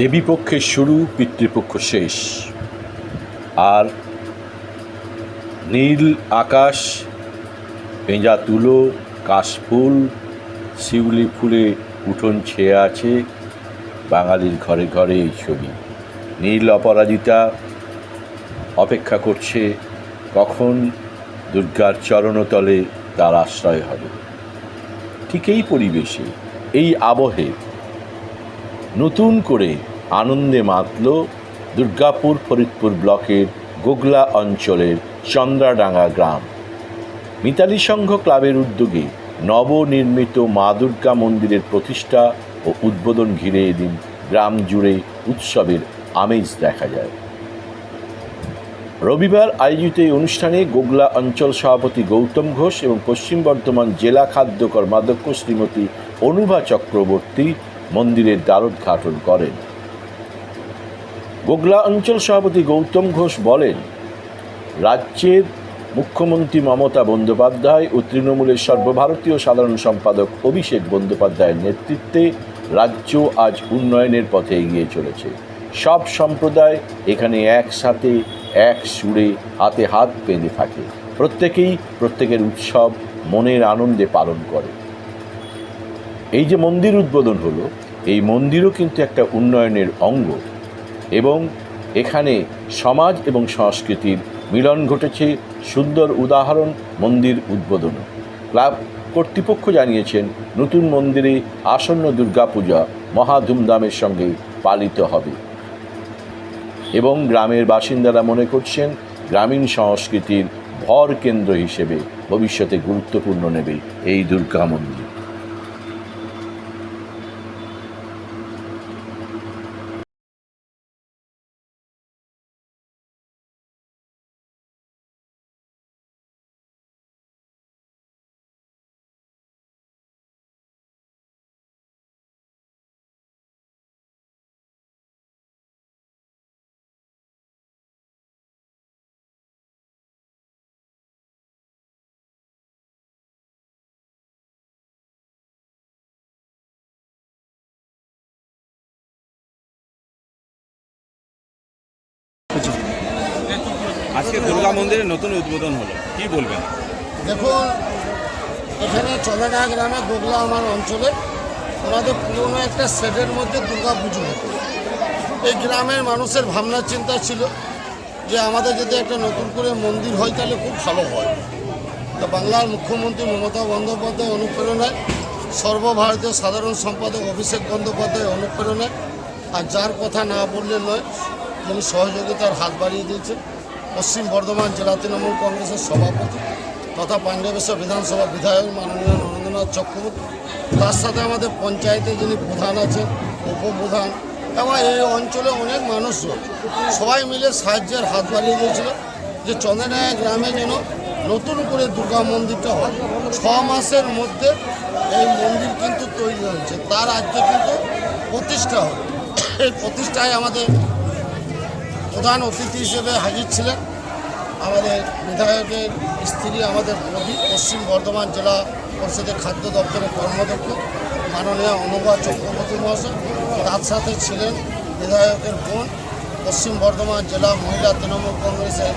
দেবীপক্ষের শুরু, পিতৃপক্ষ শেষ। আর নীল আকাশ, পেঁজা তুলো, কাশফুল, শিউলি ফুলে উঠোন ছেয়ে আছে বাঙালির ঘরে ঘরে এই ছবি। নীল অপরাজিতা অপেক্ষা করছে কখন দুর্গার চরণতলে তার আশ্রয় হবে। ঠিক এই পরিবেশে, এই আবহে নতুন করে আনন্দে মাতল দুর্গাপুর ফরিদপুর ব্লকের গোগলা অঞ্চলের চন্দ্রাডাঙ্গা গ্রাম। মিতালি সংঘ ক্লাবের উদ্যোগে নবনির্মিত মা দুর্গা মন্দিরের প্রতিষ্ঠা ও উদ্বোধন ঘিরে এদিন গ্রাম জুড়ে উৎসবের আমেজ দেখা যায়। রবিবার আয়োজিত এই অনুষ্ঠানে গোগলা অঞ্চল সভাপতি গৌতম ঘোষ এবং পশ্চিম বর্ধমান জেলা খাদ্য কর্মাধ্যক্ষ শ্রীমতী অনুভা চক্রবর্তী মন্দিরের দ্বারোদ্ঘাটন করেন। গোগলা অঞ্চল সভাপতি গৌতম ঘোষ বলেন, রাজ্যের মুখ্যমন্ত্রী মমতা বন্দ্যোপাধ্যায় ও তৃণমূলের সর্বভারতীয় সাধারণ সম্পাদক অভিষেক বন্দ্যোপাধ্যায়ের নেতৃত্বে রাজ্য আজ উন্নয়নের পথে এগিয়ে চলেছে। সব সম্প্রদায় এখানে একসাথে এক সুরে হাতে হাত বেঁধে থাকে। প্রত্যেকেই প্রত্যেকের উৎসব মনের আনন্দে পালন করে। এই যে মন্দির উদ্বোধন হলো, এই মন্দিরও কিন্তু একটা উন্নয়নের অঙ্গ। এবং এখানে সমাজ এবং সংস্কৃতির মিলন ঘটেছে সুন্দর উদাহরণ মন্দির উদ্বোধন। ক্লাব কর্তৃপক্ষ জানিয়েছেন, নতুন মন্দিরে আসন্ন দুর্গাপূজা মহা ধুমধামের সঙ্গে পালিত হবে। এবং গ্রামের বাসিন্দারা মনে করছেন, গ্রামীণ সংস্কৃতির ভর কেন্দ্র হিসেবে ভবিষ্যতে গুরুত্বপূর্ণ নেবে এই দুর্গা মন্দির। দুর্গা মন্দিরের নতুন উদ্বোধন হলো। কি বলবেন? দেখুন, এখানে চলেনা গ্রামে গোগলা আমার অঞ্চলে ওনাদের পুরনো একটা সেটের মধ্যে দুর্গা পুজো হতো। এই গ্রামের মানুষের ভাবনা চিন্তা ছিল যে আমাদের যদি একটা নতুন করে মন্দির হয়, তাহলে খুব ভালো হয়। তো বাংলার মুখ্যমন্ত্রী মমতা বন্দ্যোপাধ্যায় অনুপ্রেরণায়, সর্বভারতীয় সাধারণ সম্পাদক অভিষেক বন্দ্যোপাধ্যায় অনুপ্রেরণায়, আর যার কথা না বললে নয়, তিনি সহযোগিতার হাত বাড়িয়ে দিয়েছেন। পশ্চিম বর্ধমান জেলা তৃণমূল কংগ্রেসের সভাপতি তথা পাণ্ডবেশ্বর বিধানসভা বিধায়ক মাননীয় নরেন্দ্রনাথ চক্রবর্তী। তার সাথে আমাদের পঞ্চায়েতে যিনি প্রধান আছেন, উপপ্রধান এবং এই অঞ্চলে অনেক মানুষজন সবাই মিলে সাহায্যের হাত বাড়িয়ে দিয়েছিল যে চন্দ্রনায়া গ্রামে যেন নতুন করে দুর্গা মন্দিরটা হয়। ছ মাসের মধ্যে এই মন্দির কিন্তু তৈরি হয়েছে। তার আজকে কিন্তু প্রতিষ্ঠা হলো এই প্রতিষ্ঠায় আমাদের প্রধান অতিথি হিসেবে হাজির ছিলেন আমাদের বিধায়কের স্ত্রী, আমাদের মোদী পশ্চিম বর্ধমান জেলা পরিষদের খাদ্য দপ্তরের কর্মদক্ষ মাননীয় অনুভা চক্রবর্তী মহাশয়, তার সাথে ছিলেন বিধায়কের বোন, পশ্চিম বর্ধমান জেলা মহিলা তৃণমূল কংগ্রেসের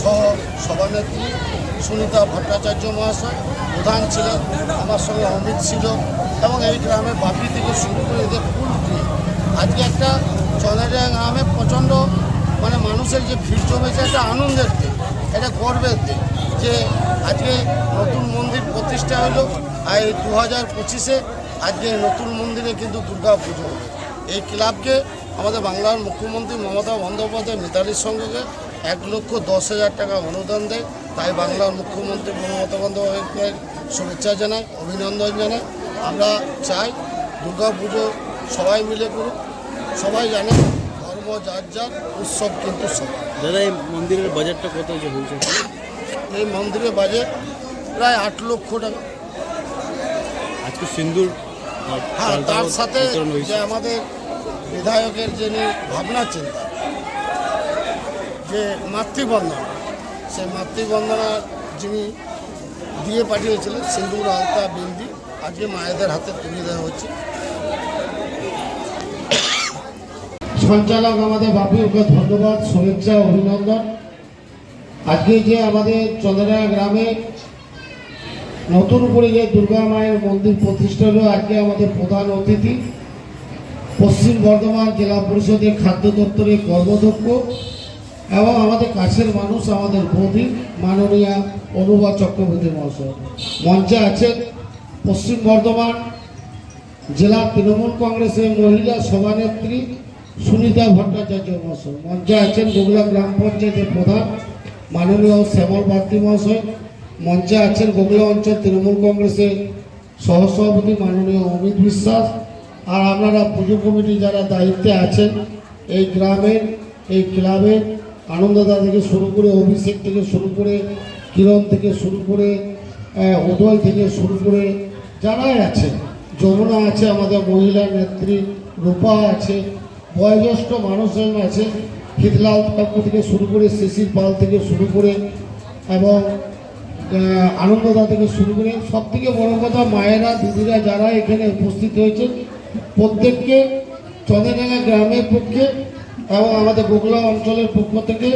সহ সভানেত্রী সুনিতা ভট্টাচার্য মহাশয়, প্রধান ছিলেন, আমার সঙ্গে অমিত ছিল এবং এই গ্রামে বাপি থেকে শুরু করে এদের ফুল আজকে একটা চন্দ্রিয়া গ্রামে প্রচণ্ড মানে মানুষের যে ভিড় জমেছে একটা আনন্দের দিন, এটা গর্বের দিন যে আজকে নতুন মন্দির প্রতিষ্ঠা হলো আর এই দু হাজার পঁচিশে আজকে নতুন মন্দিরে কিন্তু দুর্গা পুজো। এই ক্লাবকে আমাদের বাংলার মুখ্যমন্ত্রী মমতা বন্দ্যোপাধ্যায় মিতালির সঙ্গে এক লক্ষ দশ হাজার টাকা অনুদান দেয় তাই বাংলার মুখ্যমন্ত্রী মমতা বন্দ্যোপাধ্যায়কে শুভেচ্ছা জানাই, অভিনন্দন জানাই আমরা চাই দুর্গা পুজো সবাই মিলে করুক, সবাই জানে ধর্ম যার যার উৎসব কিন্তু সবার। দাদা এই মন্দিরের বাজারটা কত যে হয়েছে এই মন্দিরের বাজেট প্রায় আট লক্ষ টাকা। আজকে সিন্দুর হ্যাঁ তার সাথে যে আমাদের বিধায়কের যিনি ভাবনা চিন্তা যে মাতৃবন্দনা সেই মাতৃবন্দনা যিনি দিয়ে পাঠিয়েছিলেন সিন্দুর আলতা বিন্দি আজকে মায়েদের হাতে তুলে দেওয়া হচ্ছে। সঞ্চালক আমাদের বাপিকে ধন্যবাদ, শুভেচ্ছা, অভিনন্দন। আজকে যে আমাদের চন্দ্রা গ্রামে নতুন করে যে দুর্গা মায়ের মন্দির প্রতিষ্ঠা হলো, আজকে আমাদের প্রধান অতিথি, পশ্চিম বর্ধমান জেলা পরিষদের খাদ্য দপ্তরের কর্মদক্ষ এবং আমাদের কাছের মানুষ, আমাদের বৌদি মাননীয়া অনুভা চক্রবর্তী মহাশয়। মঞ্চে আছেন পশ্চিম বর্ধমান জেলা তৃণমূল কংগ্রেসের মহিলা সভানেত্রী সুনিতা ভট্টাচার্য মহাশয়। মঞ্চে আছেন গোগুলা গ্রাম পঞ্চায়েতের প্রধান মাননীয় শ্যামল বার্তি মহাশয়। মঞ্চে আছেন গোগুলা অঞ্চল তৃণমূল কংগ্রেসের সহসভাপতি মাননীয় অমিত বিশ্বাস। আর আপনারা পুজো কমিটি যারা দায়িত্বে আছেন, এই গ্রামের, এই ক্লাবের আনন্দদা থেকে শুরু করে, অভিষেক থেকে শুরু করে, কিরণ থেকে শুরু করে উদয় থেকে শুরু করে যারাই আছেন, যমুনা আছে আমাদের মহিলা নেত্রী, রূপা আছে বয়োজ্যেষ্ঠ মানুষজন আছে শীতলাল ঠাকুর থেকে শুরু করে শিশির পাল থেকে শুরু করে এবং আনন্দদা থেকে শুরু করে সব থেকে বড় কথা মায়েরা, দিদিরা যারা এখানে উপস্থিত হয়েছে প্রত্যেককে চন্দ্রডাঙ্গা গ্রামের পক্ষে এবং আমাদের গোগলা অঞ্চলের পক্ষ থেকে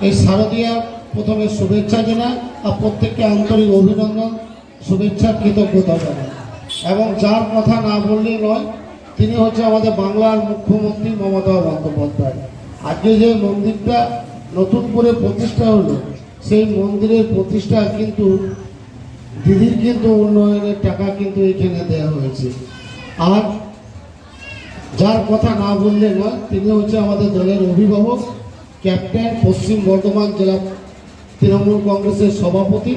এই শারদীয়া প্রথমে শুভেচ্ছা জানায় আর প্রত্যেককে আন্তরিক অভিনন্দন, শুভেচ্ছা, কৃতজ্ঞতা জানায় এবং যার কথা না বললেই নয় তিনি হচ্ছে আমাদের বাংলার মুখ্যমন্ত্রী মমতা বন্দ্যোপাধ্যায়। আজকে যে মন্দিরটা নতুন করে প্রতিষ্ঠা হলো, সেই মন্দিরের প্রতিষ্ঠা কিন্তু দিদির কিন্তু উন্নয়নের টাকা কিন্তু এখানে দেওয়া হয়েছে। আর যার কথা না বললে নয়, তিনি হচ্ছে আমাদের দলের অভিভাবক, ক্যাপ্টেন পশ্চিম বর্ধমান জেলা তৃণমূল কংগ্রেসের সভাপতি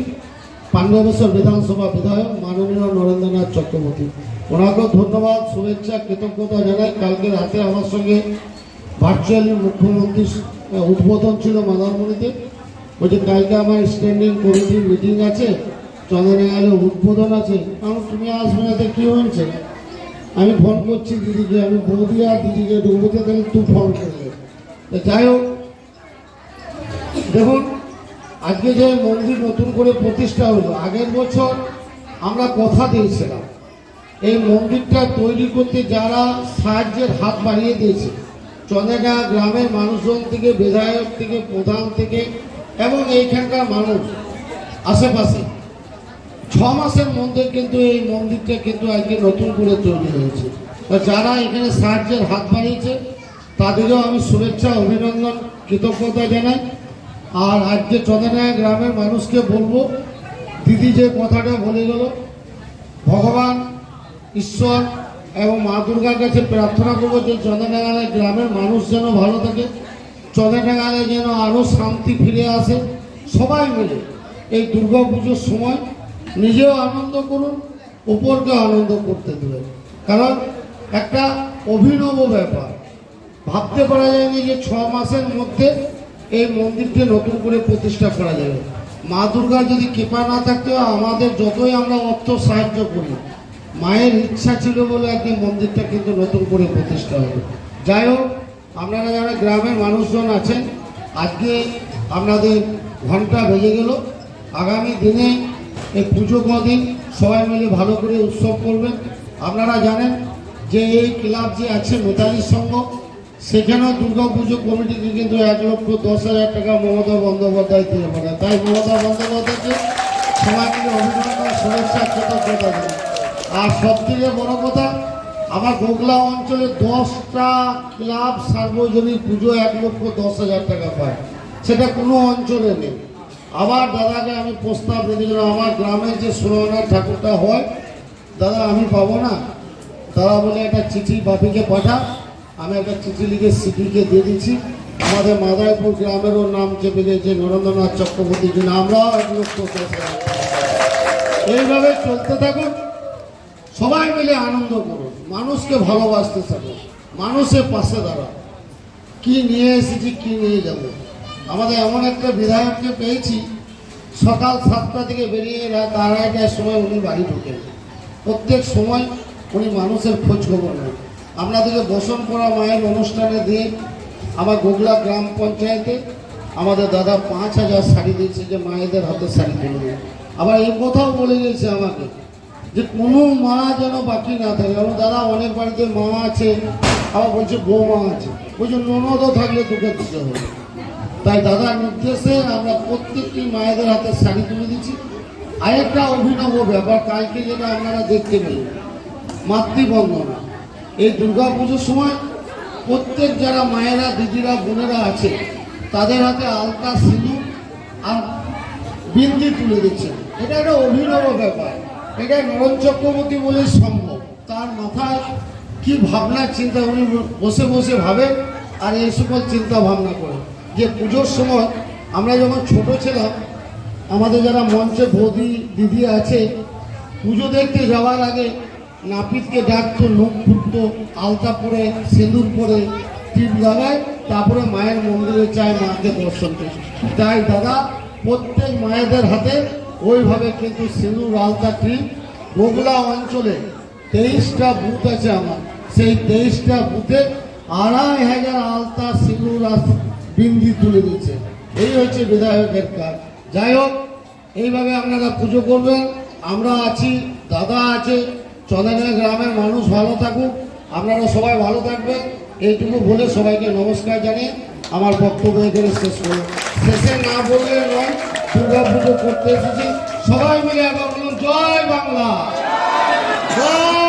পাণ্ডবেশ্বর বিধানসভা বিধায়ক মাননীয় নরেন্দ্রনাথ চক্রবর্তী। ওনাকেও ধন্যবাদ, শুভেচ্ছা, কৃতজ্ঞতা জানাই। কালকে রাতে আমার সঙ্গে ভার্চুয়ালি মুখ্যমন্ত্রীর উদ্বোধন ছিল মদারমণিতে। বলছে কালকে আমার স্ট্যান্ডিং কমিটির মিটিং আছে চন্দ্রনাগালে উদ্বোধন আছে। কারণ তুমি আসবে না তো কী হয়েছে? আমি ফোন করছি দিদিকে, আমি বৌদি আর দিদিকে ডুবতে তাহলে তুই ফোন করবে তো যাই হোক, দেখুন, আজকে যে মন্দির নতুন করে প্রতিষ্ঠা হলো, আগের বছর আমরা কথা দিয়েছিলাম। এই মন্দিরটা তৈরি করতে যারা সাহায্যের হাত বাড়িয়ে দিয়েছে চন্দ্রডা গ্রামের মানুষজন থেকে, বিধায়ক থেকে, প্রধান থেকে এবং এইখানকার মানুষ, আশেপাশে, ছ মাসের মধ্যে কিন্তু এই মন্দিরটা কিন্তু আজকে নতুন করে তৈরি হয়েছে। যারা এখানে সাহায্যের হাত বাড়িয়েছে তাদেরও আমি শুভেচ্ছা, অভিনন্দন, কৃতজ্ঞতা জানাই। আর আজকে চন্দ্রনায় গ্রামের মানুষকে বলব, দিদি যে কথাটা বলে গেল, ভগবান ঈশ্বর এবং মা দুর্গার কাছে প্রার্থনা করব যে চন্দ্রনাগালে গ্রামের মানুষ যেন ভালো থাকে। চন্দ্রনাগালে যেন আরও শান্তি ফিরে আসে। সবাই মিলে এই দুর্গা পুজোর সময় নিজেও আনন্দ করুন, উপরকে আনন্দ করতে দেবেন। কারণ একটা অভিনব ব্যাপার। ভাবতে পারা যায়নি যে ছ মাসের মধ্যে এই মন্দিরকে নতুন করে প্রতিষ্ঠা করা যাবে। মা দুর্গার যদি কৃপা না থাকতো আমাদের যতই আমরা অর্থ সাহায্য করি মায়ের ইচ্ছা ছিল বলে আর কি মন্দিরটা কিন্তু নতুন করে প্রতিষ্ঠা হবে যাই হোক, আপনারা যারা গ্রামের মানুষজন আছেন, আজকে আপনাদের ঘণ্টা বেজে গেল। আগামী দিনে এই পুজো কদিন সবাই মিলে ভালো করে উৎসব করবেন। আপনারা জানেন যে এই ক্লাব যে আছে মেতালি সংঘ, সেখানেও দুর্গা পুজো কমিটিকে কিন্তু এক লক্ষ দশ হাজার টাকা মমতা বন্দ্যোপাধ্যায় দিয়ে পাঠায় তাই মমতা বন্দ্যোপাধ্যায়কে সবাই মিলে অভিনন্দন শুভেচ্ছা কৃতজ্ঞতা জানাই। আর সব থেকে বড় কথা, আমার গোগলা অঞ্চলে দশটা ক্লাব সার্বজনীন পুজো এক লক্ষ দশ হাজার টাকা পায়। সেটা কোনো অঞ্চলে নেই। আবার দাদাকে আমি প্রস্তাব দিয়েছিলাম আমার গ্রামের যে সুরনাথ ঠাকুরটা হয়, দাদা আমি পাবো না? দাদা বলে, একটা চিঠি বাপিকে পাঠা। আমি একটা চিঠি লিখে সিপিকে দিয়ে দিচ্ছি। আমাদের মাদারীপুর গ্রামেরও নাম চেপে দিয়েছে নরেন্দ্রনাথ চক্রবর্তী আমরাও এক লক্ষ দশ হাজার এইভাবে চলতে থাকুন। সবাই মিলে আনন্দ করুন। মানুষকে ভালোবাসতে থাকুন মানুষের পাশে দাঁড়ান কি নিয়ে এসেছি, কি নিয়ে যাব? আমাদের এমন একটা বিধায়ককে পেয়েছি, সকাল সাতটা থেকে বেরিয়ে রাত আড়াইটার সময় উনি বাড়ি ঢোকেন। প্রত্যেক সময় উনি মানুষের খোঁজ খবর নেন। আপনাদেরকে বসন করা মায়ের অনুষ্ঠানে দিয়ে আমার গোগলা গ্রাম পঞ্চায়েতে আমাদের দাদা পাঁচ হাজার শাড়ি দিয়েছে যে মায়েদের হাতে শাড়ি তুলে আবার এই কথাও বলে গেছে আমাকে। যে কোনো মা যেন বাকি না থাকে। আমার দাদা, অনেক বাড়িতে মা আছে, আবার বলছে বৌমা আছে। যে ননদও থাকলে তোকে দিতে হবে। তাই দাদার নির্দেশে আমরা প্রত্যেকটি মায়েদের হাতে শাড়ি তুলে দিচ্ছি। আরেকটা অভিনব ব্যাপার, কালকে যেটা আপনারা দেখতে পেলেন মাতৃবন্দনা এই দুর্গা পুজোর সময় প্রত্যেক যারা মায়েরা, দিদিরা, বোনেরা আছে, তাদের হাতে আলতা, সিঁদুর আর বিন্দি তুলে দিচ্ছে এটা একটা অভিনব ব্যাপার। এটা নরম চক্রবর্তী বলে সম্ভব। তার মাথায় কি ভাবনা চিন্তা উনি বসে বসে ভাবেন আর এই সকল চিন্তা ভাবনা করেন যে পুজোর সময় আমরা যখন ছোট ছিলাম, আমাদের যারা মঞ্চে বৌদি, দিদি আছে, পুজো দেখতে যাওয়ার আগে নাপিতকে ডাকতো নখ ফুটতো, আলতা পরে, সিঁদুর পরে, টিপ লাগায়, তারপরে মায়ের মন্দিরে চায় মাকে দর্শন করে। তাই দাদা, প্রত্যেক মায়েদের হাতে ওইভাবে কিন্তু সিঁদুর আলতা টিপ বগুলা অঞ্চলে তেইশটা বুথ আছে আমার। সেই তেইশটা বুথে আড়াই হাজার আলতা আর বিন্দি তুলে দিচ্ছে এই হচ্ছে বিধায়কের কাজ। যাই হোক, এইভাবে আপনারা পুজো করবেন। আমরা আছি, দাদা আছে চন্দ্রনগর গ্রামের মানুষ ভালো থাকুক। আপনারা সবাই ভালো থাকবেন। এইটুকু বলে সবাইকে নমস্কার জানিয়ে আমার বক্তব্য এখানে শেষ করব শেষে না বললে নয় দুর্গা পুজো করতে এসেছি। সবাই মিলে একবার বলুন জয় বাংলা। জয়